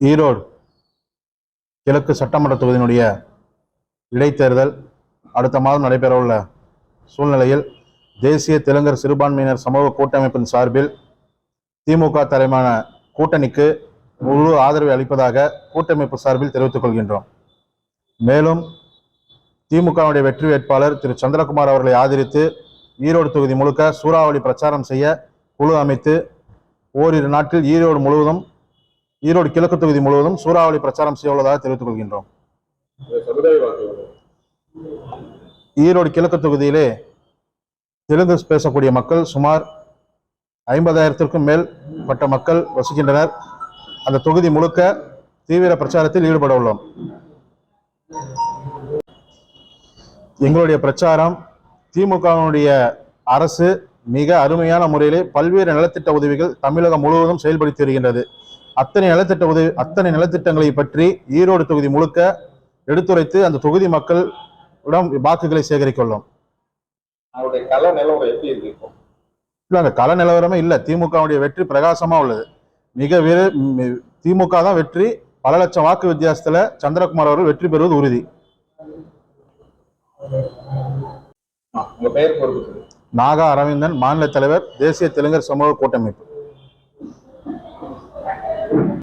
ஈரோடு கிழக்கு சட்டமன்ற தொகுதியினுடைய இடைத்தேர்தல் அடுத்த மாதம் நடைபெறவுள்ள சூழ்நிலையில் தேசிய தெலுங்கர் சிறுபான்மையினர் சமூக கூட்டமைப்பின் சார்பில் திமுக தலைமையான கூட்டணிக்கு முழு ஆதரவை அளிப்பதாக கூட்டமைப்பு சார்பில் தெரிவித்துக் கொள்கின்றோம். மேலும் திமுகவுடைய வெற்றி வேட்பாளர் திரு சந்திரகுமார் அவர்களை ஆதரித்து ஈரோடு தொகுதி முழுக்க சூறாவளி பிரச்சாரம் செய்ய குழு அமைத்து ஓரிரு நாட்கள் ஈரோடு முழுவதும் ஈரோடு கிழக்கு தொகுதி முழுவதும் சூறாவளி பிரச்சாரம் செய்ய உள்ளதாக தெரிவித்துக் கொள்கின்றோம். ஈரோடு கிழக்கு தொகுதியிலே தெலுங்கு பேசக்கூடிய மக்கள் சுமார் ஐம்பதாயிரத்திற்கும் மேல் பட்ட மக்கள் வசிக்கின்றனர். அந்த தொகுதி முழுக்க தீவிர பிரச்சாரத்தில் ஈடுபட உள்ளோம். எங்களுடைய பிரச்சாரம் திமுகவினுடைய அரசு மிக அருமையான முறையிலே பல்வேறு நலத்திட்ட உதவிகள் தமிழகம் முழுவதும் செயல்படுத்தி வருகின்றது. அத்தனை நலத்திட்ட உதவி அத்தனை நலத்திட்டங்களை பற்றி ஈரோடு தொகுதி முழுக்க எடுத்துரைத்து அந்த தொகுதி மக்களிடம் வாக்குகளை சேகரிக்க உள்ளோம் அவருடைய கள நிலவரம் எப்படி இருக்கு இப்போ? இல்ல அந்த கள நிலவரமே இல்ல. திமுகவுடைய வெற்றி பிரகாசமா உள்ளது. மிக திமுக தான் வெற்றி. பல லட்சம் வாக்கு வித்தியாசத்துல சந்திரகுமார் அவர்கள் வெற்றி பெறுவது உறுதி. நாகா அரவிந்தன் மாநில தலைவர் தேசிய தெலுங்கர் சமூக கூட்டமைப்பு.